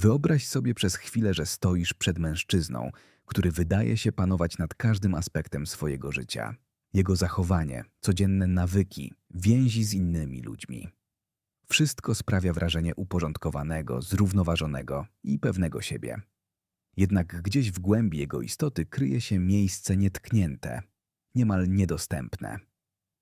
Wyobraź sobie przez chwilę, że stoisz przed mężczyzną, który wydaje się panować nad każdym aspektem swojego życia. Jego zachowanie, codzienne nawyki, więzi z innymi ludźmi. Wszystko sprawia wrażenie uporządkowanego, zrównoważonego i pewnego siebie. Jednak gdzieś w głębi jego istoty kryje się miejsce nietknięte, niemal niedostępne.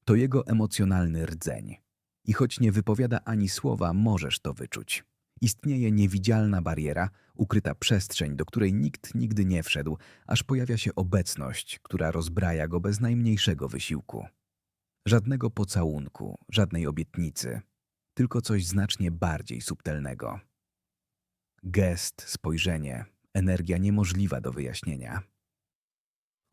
To jego emocjonalny rdzeń. I choć nie wypowiada ani słowa, możesz to wyczuć. Istnieje niewidzialna bariera, ukryta przestrzeń, do której nikt nigdy nie wszedł, aż pojawia się obecność, która rozbraja go bez najmniejszego wysiłku. Żadnego pocałunku, żadnej obietnicy, tylko coś znacznie bardziej subtelnego. Gest, spojrzenie, energia niemożliwa do wyjaśnienia.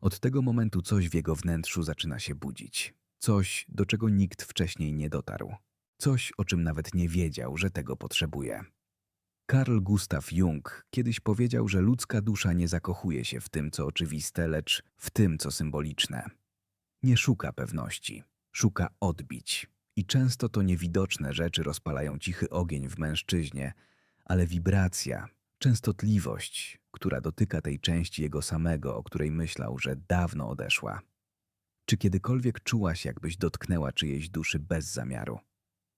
Od tego momentu coś w jego wnętrzu zaczyna się budzić. Coś, do czego nikt wcześniej nie dotarł. Coś, o czym nawet nie wiedział, że tego potrzebuje. Carl Gustav Jung kiedyś powiedział, że ludzka dusza nie zakochuje się w tym, co oczywiste, lecz w tym, co symboliczne. Nie szuka pewności, szuka odbić. I często to niewidoczne rzeczy rozpalają cichy ogień w mężczyźnie, ale wibracja, częstotliwość, która dotyka tej części jego samego, o której myślał, że dawno odeszła. Czy kiedykolwiek czułaś, jakbyś dotknęła czyjejś duszy bez zamiaru?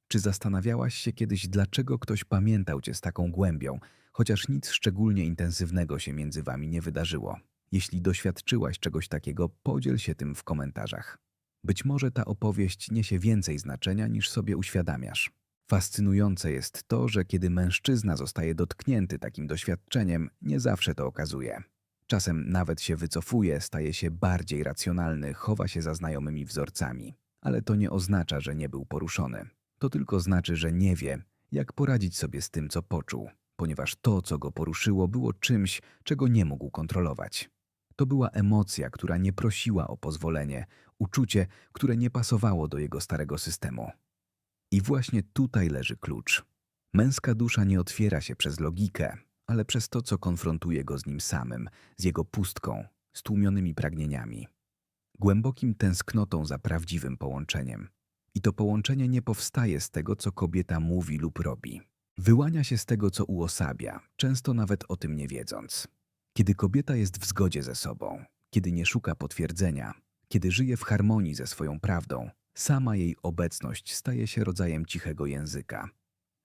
Czy zastanawiałaś się kiedyś, dlaczego ktoś pamiętał cię z taką głębią, chociaż nic szczególnie intensywnego się między wami nie wydarzyło? Jeśli doświadczyłaś czegoś takiego, podziel się tym w komentarzach. Być może ta opowieść niesie więcej znaczenia niż sobie uświadamiasz. Fascynujące jest to, że kiedy mężczyzna zostaje dotknięty takim doświadczeniem, nie zawsze to okazuje. Czasem nawet się wycofuje, staje się bardziej racjonalny, chowa się za znajomymi wzorcami. Ale to nie oznacza, że nie był poruszony. To tylko znaczy, że nie wie, jak poradzić sobie z tym, co poczuł, ponieważ to, co go poruszyło, było czymś, czego nie mógł kontrolować. To była emocja, która nie prosiła o pozwolenie, uczucie, które nie pasowało do jego starego systemu. I właśnie tutaj leży klucz. Męska dusza nie otwiera się przez logikę, ale przez to, co konfrontuje go z nim samym, z jego pustką, stłumionymi pragnieniami, głębokim tęsknotą za prawdziwym połączeniem. I to połączenie nie powstaje z tego, co kobieta mówi lub robi. Wyłania się z tego, co uosabia, często nawet o tym nie wiedząc. Kiedy kobieta jest w zgodzie ze sobą, kiedy nie szuka potwierdzenia, kiedy żyje w harmonii ze swoją prawdą, sama jej obecność staje się rodzajem cichego języka,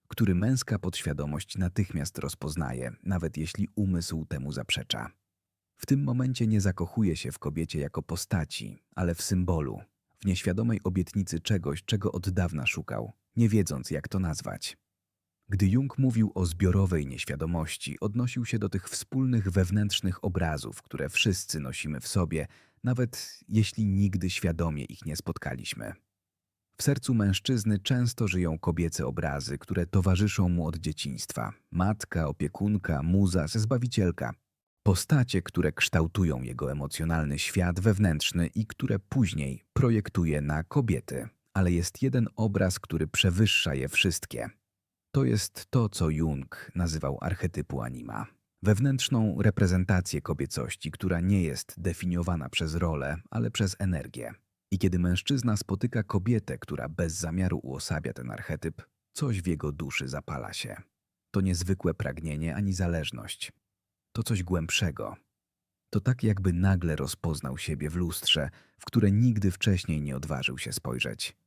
który męska podświadomość natychmiast rozpoznaje, nawet jeśli umysł temu zaprzecza. W tym momencie nie zakochuje się w kobiecie jako postaci, ale w symbolu, nieświadomej obietnicy czegoś, czego od dawna szukał, nie wiedząc jak to nazwać. Gdy Jung mówił o zbiorowej nieświadomości, odnosił się do tych wspólnych wewnętrznych obrazów, które wszyscy nosimy w sobie, nawet jeśli nigdy świadomie ich nie spotkaliśmy. W sercu mężczyzny często żyją kobiece obrazy, które towarzyszą mu od dzieciństwa. Matka, opiekunka, muza, zbawicielka. Postacie, które kształtują jego emocjonalny świat wewnętrzny i które później projektuje na kobiety. Ale jest jeden obraz, który przewyższa je wszystkie. To jest to, co Jung nazywał archetypu anima. Wewnętrzną reprezentację kobiecości, która nie jest definiowana przez rolę, ale przez energię. I kiedy mężczyzna spotyka kobietę, która bez zamiaru uosabia ten archetyp, coś w jego duszy zapala się. To niezwykłe pragnienie ani zależność. To coś głębszego. To tak jakby nagle rozpoznał siebie w lustrze, w które nigdy wcześniej nie odważył się spojrzeć.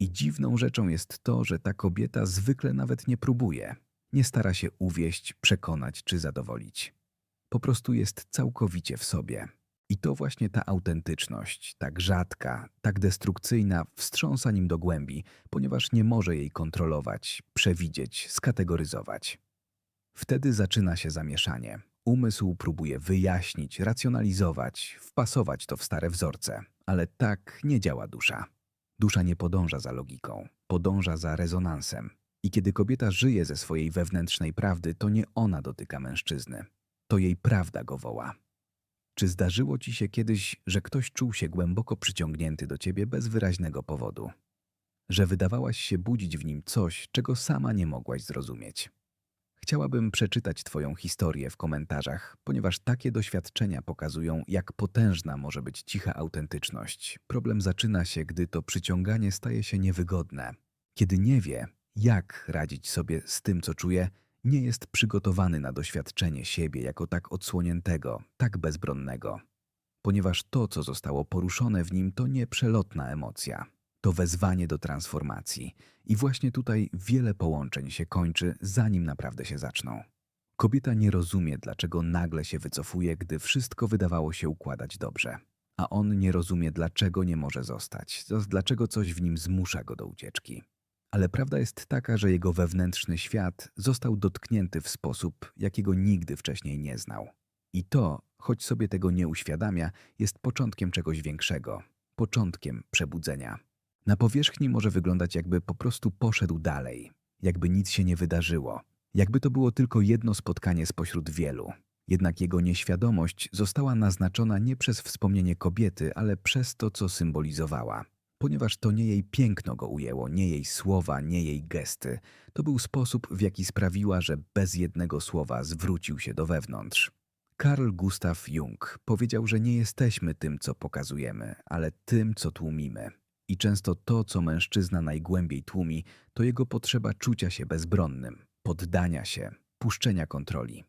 I dziwną rzeczą jest to, że ta kobieta zwykle nawet nie próbuje. Nie stara się uwieść, przekonać czy zadowolić. Po prostu jest całkowicie w sobie. I to właśnie ta autentyczność, tak rzadka, tak destrukcyjna, wstrząsa nim do głębi, ponieważ nie może jej kontrolować, przewidzieć, skategoryzować. Wtedy zaczyna się zamieszanie. Umysł próbuje wyjaśnić, racjonalizować, wpasować to w stare wzorce, ale tak nie działa dusza. Dusza nie podąża za logiką, podąża za rezonansem. I kiedy kobieta żyje ze swojej wewnętrznej prawdy, to nie ona dotyka mężczyzny. To jej prawda go woła. Czy zdarzyło ci się kiedyś, że ktoś czuł się głęboko przyciągnięty do ciebie bez wyraźnego powodu? Że wydawałaś się budzić w nim coś, czego sama nie mogłaś zrozumieć? Chciałabym przeczytać Twoją historię w komentarzach, ponieważ takie doświadczenia pokazują, jak potężna może być cicha autentyczność. Problem zaczyna się, gdy to przyciąganie staje się niewygodne. Kiedy nie wie, jak radzić sobie z tym, co czuje Nie jest przygotowany na doświadczenie siebie jako tak odsłoniętego, tak bezbronnego. Ponieważ to, co zostało poruszone w nim, to nie przelotna emocja. To wezwanie do transformacji. I właśnie tutaj wiele połączeń się kończy, zanim naprawdę się zaczną. Kobieta nie rozumie, dlaczego nagle się wycofuje, gdy wszystko wydawało się układać dobrze. A on nie rozumie, dlaczego nie może zostać, dlaczego coś w nim zmusza go do ucieczki. Ale prawda jest taka, że jego wewnętrzny świat został dotknięty w sposób, jakiego nigdy wcześniej nie znał. I to, choć sobie tego nie uświadamia, jest początkiem czegoś większego, początkiem przebudzenia. Na powierzchni może wyglądać, jakby po prostu poszedł dalej, jakby nic się nie wydarzyło, jakby to było tylko jedno spotkanie spośród wielu. Jednak jego nieświadomość została naznaczona nie przez wspomnienie kobiety, ale przez to, co symbolizowała. Ponieważ to nie jej piękno go ujęło, nie jej słowa, nie jej gesty. To był sposób, w jaki sprawiła, że bez jednego słowa zwrócił się do wewnątrz. Karl Gustav Jung powiedział, że nie jesteśmy tym, co pokazujemy, ale tym, co tłumimy. I często to, co mężczyzna najgłębiej tłumi, to jego potrzeba czucia się bezbronnym, poddania się, puszczenia kontroli.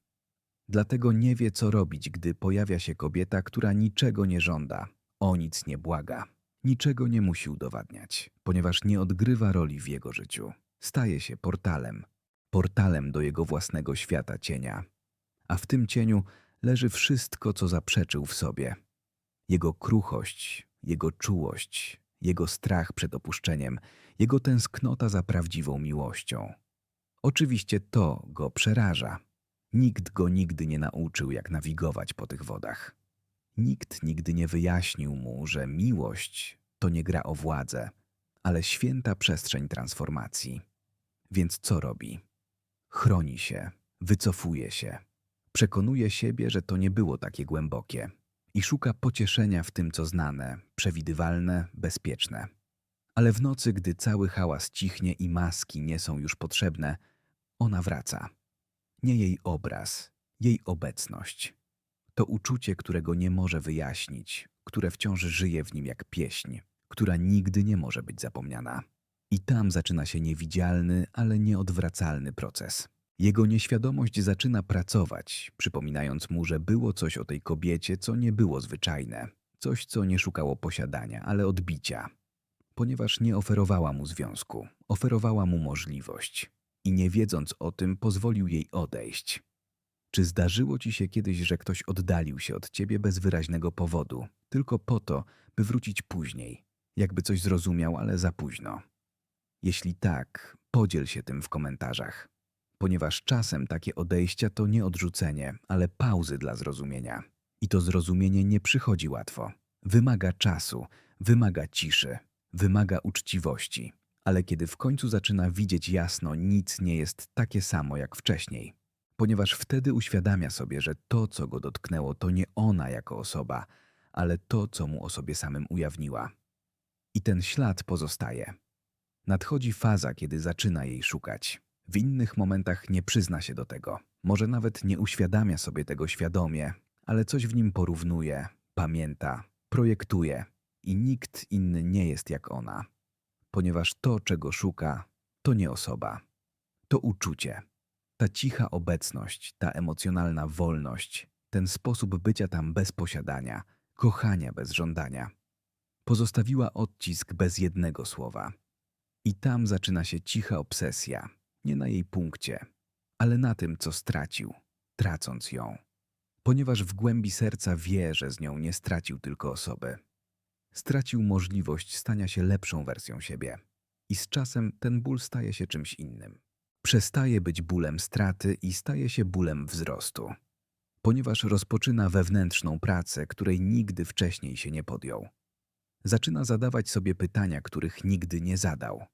Dlatego nie wie, co robić, gdy pojawia się kobieta, która niczego nie żąda, o nic nie błaga, niczego nie musi udowadniać, ponieważ nie odgrywa roli w jego życiu. Staje się portalem, portalem do jego własnego świata cienia. A w tym cieniu leży wszystko, co zaprzeczył w sobie. Jego kruchość, jego czułość, jego strach przed opuszczeniem, jego tęsknota za prawdziwą miłością. Oczywiście to go przeraża. Nikt go nigdy nie nauczył, jak nawigować po tych wodach. Nikt nigdy nie wyjaśnił mu, że miłość to nie gra o władzę, ale święta przestrzeń transformacji. Więc co robi? Chroni się, wycofuje się, przekonuje siebie, że to nie było takie głębokie i szuka pocieszenia w tym, co znane, przewidywalne, bezpieczne. Ale w nocy, gdy cały hałas cichnie i maski nie są już potrzebne, ona wraca. Nie jej obraz, jej obecność. To uczucie, którego nie może wyjaśnić, które wciąż żyje w nim jak pieśń, która nigdy nie może być zapomniana. I tam zaczyna się niewidzialny, ale nieodwracalny proces. Jego nieświadomość zaczyna pracować, przypominając mu, że było coś o tej kobiecie, co nie było zwyczajne, coś, co nie szukało posiadania, ale odbicia. Ponieważ nie oferowała mu związku, oferowała mu możliwość. I nie wiedząc o tym, pozwolił jej odejść. Czy zdarzyło ci się kiedyś, że ktoś oddalił się od ciebie bez wyraźnego powodu, tylko po to, by wrócić później, jakby coś zrozumiał, ale za późno? Jeśli tak, podziel się tym w komentarzach, ponieważ czasem takie odejścia to nie odrzucenie, ale pauzy dla zrozumienia. I to zrozumienie nie przychodzi łatwo. Wymaga czasu, wymaga ciszy, wymaga uczciwości. Ale kiedy w końcu zaczyna widzieć jasno, nic nie jest takie samo jak wcześniej. Ponieważ wtedy uświadamia sobie, że to, co go dotknęło, to nie ona jako osoba, ale to, co mu o sobie samym ujawniła. I ten ślad pozostaje. Nadchodzi faza, kiedy zaczyna jej szukać. W innych momentach nie przyzna się do tego. Może nawet nie uświadamia sobie tego świadomie, ale coś w nim porównuje, pamięta, projektuje i nikt inny nie jest jak ona. Ponieważ to, czego szuka, to nie osoba. To uczucie. Ta cicha obecność, ta emocjonalna wolność, ten sposób bycia tam bez posiadania, kochania bez żądania. Pozostawiła odcisk bez jednego słowa. I tam zaczyna się cicha obsesja, nie na jej punkcie, ale na tym, co stracił, tracąc ją. Ponieważ w głębi serca wie, że z nią nie stracił tylko osoby. Stracił możliwość stania się lepszą wersją siebie. I z czasem ten ból staje się czymś innym. Przestaje być bólem straty i staje się bólem wzrostu. Ponieważ rozpoczyna wewnętrzną pracę, której nigdy wcześniej się nie podjął. Zaczyna zadawać sobie pytania, których nigdy nie zadał.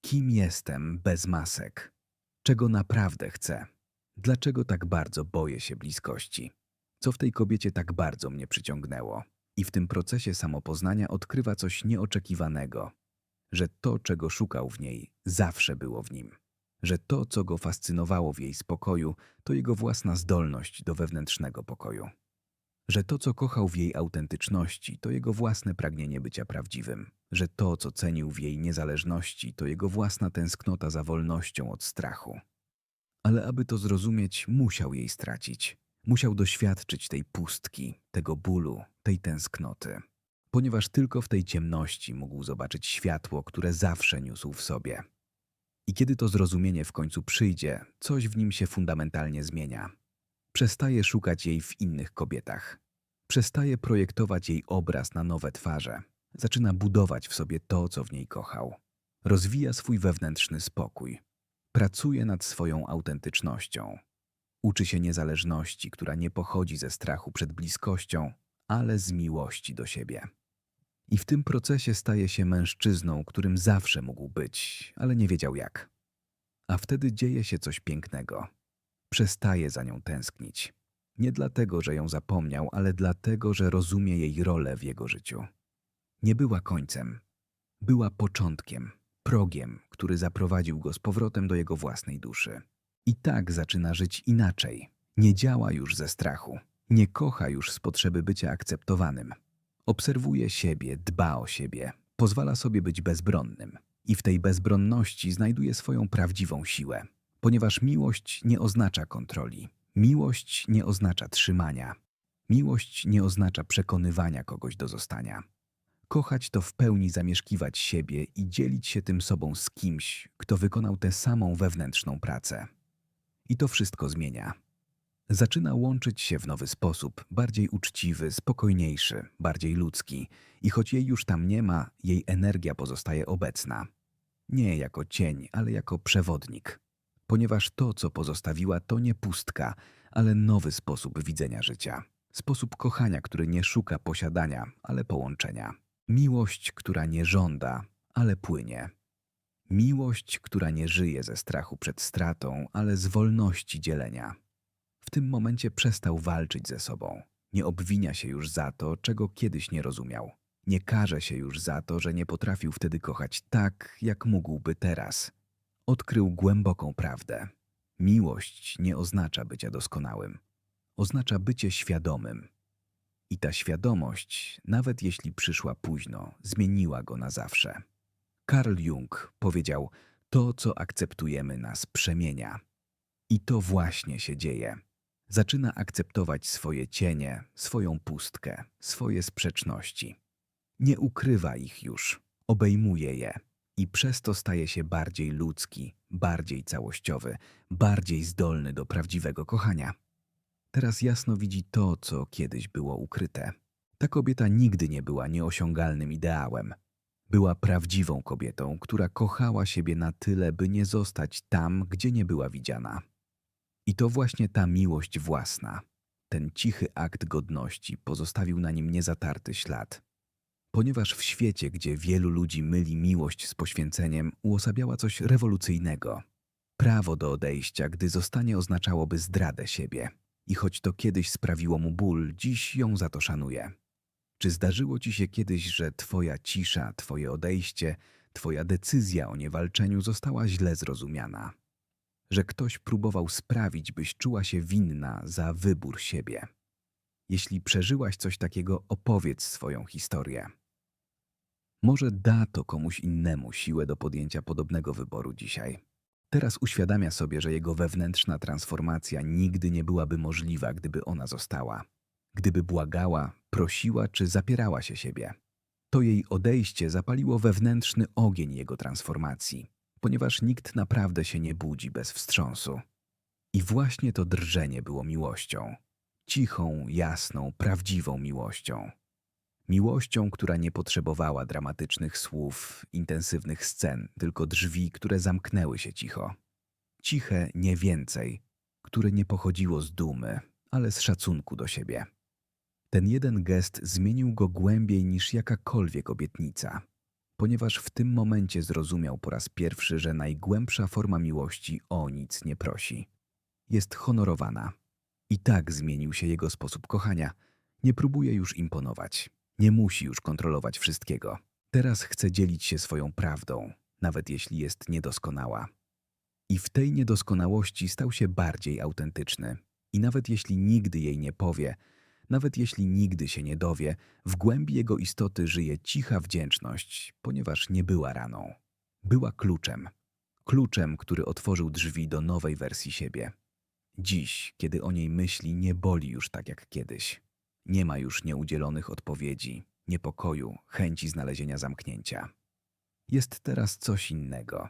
Kim jestem bez masek? Czego naprawdę chcę? Dlaczego tak bardzo boję się bliskości? Co w tej kobiecie tak bardzo mnie przyciągnęło? I w tym procesie samopoznania odkrywa coś nieoczekiwanego, że to, czego szukał w niej, zawsze było w nim. Że to, co go fascynowało w jej spokoju, to jego własna zdolność do wewnętrznego pokoju. Że to, co kochał w jej autentyczności, to jego własne pragnienie bycia prawdziwym. Że to, co cenił w jej niezależności, to jego własna tęsknota za wolnością od strachu. Ale aby to zrozumieć, musiał jej stracić. Musiał doświadczyć tej pustki, tego bólu, tej tęsknoty. Ponieważ tylko w tej ciemności mógł zobaczyć światło, które zawsze niósł w sobie. I kiedy to zrozumienie w końcu przyjdzie, coś w nim się fundamentalnie zmienia. Przestaje szukać jej w innych kobietach. Przestaje projektować jej obraz na nowe twarze. Zaczyna budować w sobie to, co w niej kochał. Rozwija swój wewnętrzny spokój. Pracuje nad swoją autentycznością. Uczy się niezależności, która nie pochodzi ze strachu przed bliskością, ale z miłości do siebie. I w tym procesie staje się mężczyzną, którym zawsze mógł być, ale nie wiedział jak. A wtedy dzieje się coś pięknego. Przestaje za nią tęsknić. Nie dlatego, że ją zapomniał, ale dlatego, że rozumie jej rolę w jego życiu. Nie była końcem. Była początkiem, progiem, który zaprowadził go z powrotem do jego własnej duszy. I tak zaczyna żyć inaczej. Nie działa już ze strachu. Nie kocha już z potrzeby bycia akceptowanym. Obserwuje siebie, dba o siebie, pozwala sobie być bezbronnym. I w tej bezbronności znajduje swoją prawdziwą siłę. Ponieważ miłość nie oznacza kontroli. Miłość nie oznacza trzymania. Miłość nie oznacza przekonywania kogoś do zostania. Kochać to w pełni zamieszkiwać siebie i dzielić się tym sobą z kimś, kto wykonał tę samą wewnętrzną pracę. I to wszystko zmienia. Zaczyna łączyć się w nowy sposób, bardziej uczciwy, spokojniejszy, bardziej ludzki. I choć jej już tam nie ma, jej energia pozostaje obecna. Nie jako cień, ale jako przewodnik. Ponieważ to, co pozostawiła, to nie pustka, ale nowy sposób widzenia życia. Sposób kochania, który nie szuka posiadania, ale połączenia. Miłość, która nie żąda, ale płynie. Miłość, która nie żyje ze strachu przed stratą, ale z wolności dzielenia. W tym momencie przestał walczyć ze sobą. Nie obwinia się już za to, czego kiedyś nie rozumiał. Nie karze się już za to, że nie potrafił wtedy kochać tak, jak mógłby teraz. Odkrył głęboką prawdę. Miłość nie oznacza bycia doskonałym. Oznacza bycie świadomym. I ta świadomość, nawet jeśli przyszła późno, zmieniła go na zawsze. Carl Jung powiedział: To, co akceptujemy, nas przemienia. I to właśnie się dzieje. Zaczyna akceptować swoje cienie, swoją pustkę, swoje sprzeczności. Nie ukrywa ich już, obejmuje je i przez to staje się bardziej ludzki, bardziej całościowy, bardziej zdolny do prawdziwego kochania. Teraz jasno widzi to, co kiedyś było ukryte. Ta kobieta nigdy nie była nieosiągalnym ideałem. Była prawdziwą kobietą, która kochała siebie na tyle, by nie zostać tam, gdzie nie była widziana. I to właśnie ta miłość własna, ten cichy akt godności pozostawił na nim niezatarty ślad. Ponieważ w świecie, gdzie wielu ludzi myli miłość z poświęceniem, uosabiała coś rewolucyjnego. Prawo do odejścia, gdy zostanie oznaczałoby zdradę siebie. I choć to kiedyś sprawiło mu ból, dziś ją za to szanuje. Czy zdarzyło ci się kiedyś, że twoja cisza, twoje odejście, twoja decyzja o niewalczeniu została źle zrozumiana? Że ktoś próbował sprawić, byś czuła się winna za wybór siebie? Jeśli przeżyłaś coś takiego, opowiedz swoją historię. Może da to komuś innemu siłę do podjęcia podobnego wyboru dzisiaj. Teraz uświadamia sobie, że jego wewnętrzna transformacja nigdy nie byłaby możliwa, gdyby ona została. Gdyby błagała, prosiła czy zapierała się siebie. To jej odejście zapaliło wewnętrzny ogień jego transformacji, ponieważ nikt naprawdę się nie budzi bez wstrząsu. I właśnie to drżenie było miłością. Cichą, jasną, prawdziwą miłością. Miłością, która nie potrzebowała dramatycznych słów, intensywnych scen, tylko drzwi, które zamknęły się cicho. Ciche nie więcej, które nie pochodziło z dumy, ale z szacunku do siebie. Ten jeden gest zmienił go głębiej niż jakakolwiek obietnica, ponieważ w tym momencie zrozumiał po raz pierwszy, że najgłębsza forma miłości o nic nie prosi. Jest honorowana. I tak zmienił się jego sposób kochania. Nie próbuje już imponować. Nie musi już kontrolować wszystkiego. Teraz chce dzielić się swoją prawdą, nawet jeśli jest niedoskonała. I w tej niedoskonałości stał się bardziej autentyczny. I nawet jeśli nigdy jej nie powie, nawet jeśli nigdy się nie dowie, w głębi jego istoty żyje cicha wdzięczność, ponieważ nie była raną. Była kluczem. kluczem, który otworzył drzwi do nowej wersji siebie. Dziś, kiedy o niej myśli, nie boli już tak jak kiedyś. Nie ma już nieudzielonych odpowiedzi, niepokoju, chęci znalezienia zamknięcia. Jest teraz coś innego,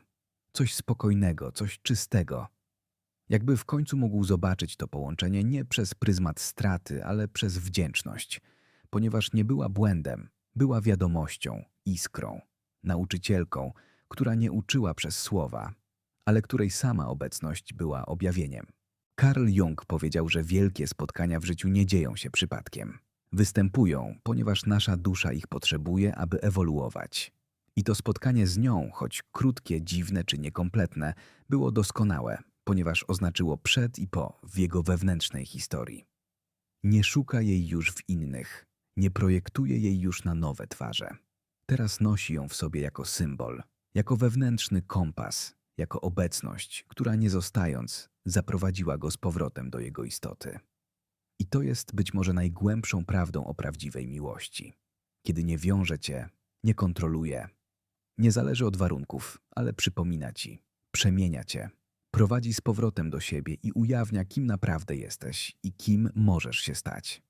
coś spokojnego, coś czystego. Jakby w końcu mógł zobaczyć to połączenie nie przez pryzmat straty, ale przez wdzięczność, ponieważ nie była błędem, była wiadomością, iskrą, nauczycielką, która nie uczyła przez słowa, ale której sama obecność była objawieniem. Karl Jung powiedział, że wielkie spotkania w życiu nie dzieją się przypadkiem. Występują, ponieważ nasza dusza ich potrzebuje, aby ewoluować. I to spotkanie z nią, choć krótkie, dziwne czy niekompletne, było doskonałe, ponieważ oznaczyło przed i po w jego wewnętrznej historii. Nie szuka jej już w innych, nie projektuje jej już na nowe twarze. Teraz nosi ją w sobie jako symbol, jako wewnętrzny kompas, jako obecność, która nie zostając, zaprowadziła go z powrotem do jego istoty. I to jest być może najgłębszą prawdą o prawdziwej miłości. Kiedy nie wiąże cię, nie kontroluje, nie zależy od warunków, ale przypomina ci, przemienia cię, prowadzi z powrotem do siebie i ujawnia, kim naprawdę jesteś i kim możesz się stać.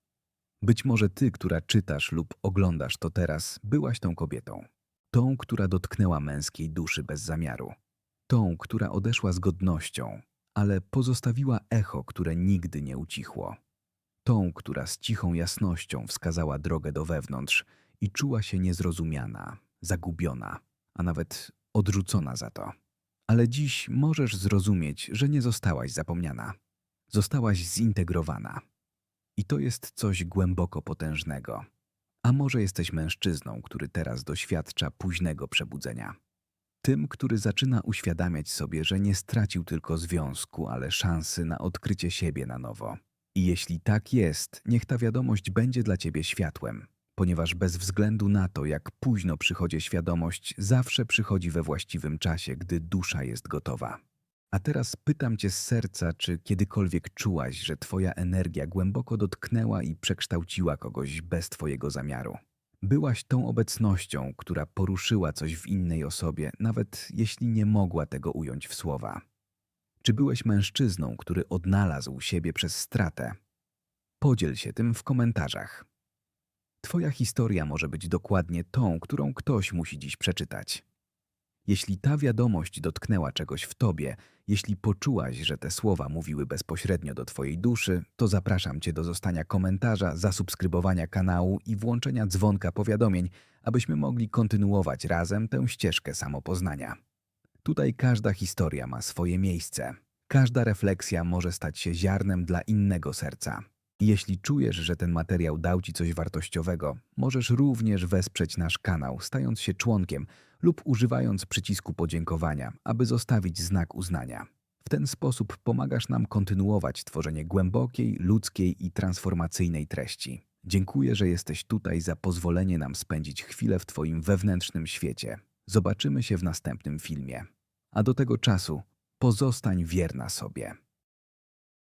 Być może ty, która czytasz lub oglądasz to teraz, byłaś tą kobietą. Tą, która dotknęła męskiej duszy bez zamiaru. Tą, która odeszła z godnością, ale pozostawiła echo, które nigdy nie ucichło. Tą, która z cichą jasnością wskazała drogę do wewnątrz i czuła się niezrozumiana, zagubiona, a nawet odrzucona za to. Ale dziś możesz zrozumieć, że nie zostałaś zapomniana. Zostałaś zintegrowana. I to jest coś głęboko potężnego. A może jesteś mężczyzną, który teraz doświadcza późnego przebudzenia. Tym, który zaczyna uświadamiać sobie, że nie stracił tylko związku, ale szansy na odkrycie siebie na nowo. I jeśli tak jest, niech ta wiadomość będzie dla ciebie światłem, ponieważ bez względu na to, jak późno przychodzi świadomość, zawsze przychodzi we właściwym czasie, gdy dusza jest gotowa. A teraz pytam cię z serca, czy kiedykolwiek czułaś, że twoja energia głęboko dotknęła i przekształciła kogoś bez twojego zamiaru? Byłaś tą obecnością, która poruszyła coś w innej osobie, nawet jeśli nie mogła tego ująć w słowa. Czy byłeś mężczyzną, który odnalazł siebie przez stratę? Podziel się tym w komentarzach. Twoja historia może być dokładnie tą, którą ktoś musi dziś przeczytać. Jeśli ta wiadomość dotknęła czegoś w tobie, jeśli poczułaś, że te słowa mówiły bezpośrednio do twojej duszy, to zapraszam cię do zostania komentarza, zasubskrybowania kanału i włączenia dzwonka powiadomień, abyśmy mogli kontynuować razem tę ścieżkę samopoznania. Tutaj każda historia ma swoje miejsce. Każda refleksja może stać się ziarnem dla innego serca. Jeśli czujesz, że ten materiał dał Ci coś wartościowego, możesz również wesprzeć nasz kanał, stając się członkiem lub używając przycisku podziękowania, aby zostawić znak uznania. W ten sposób pomagasz nam kontynuować tworzenie głębokiej, ludzkiej i transformacyjnej treści. Dziękuję, że jesteś tutaj za pozwolenie nam spędzić chwilę w Twoim wewnętrznym świecie. Zobaczymy się w następnym filmie. A do tego czasu pozostań wierna sobie.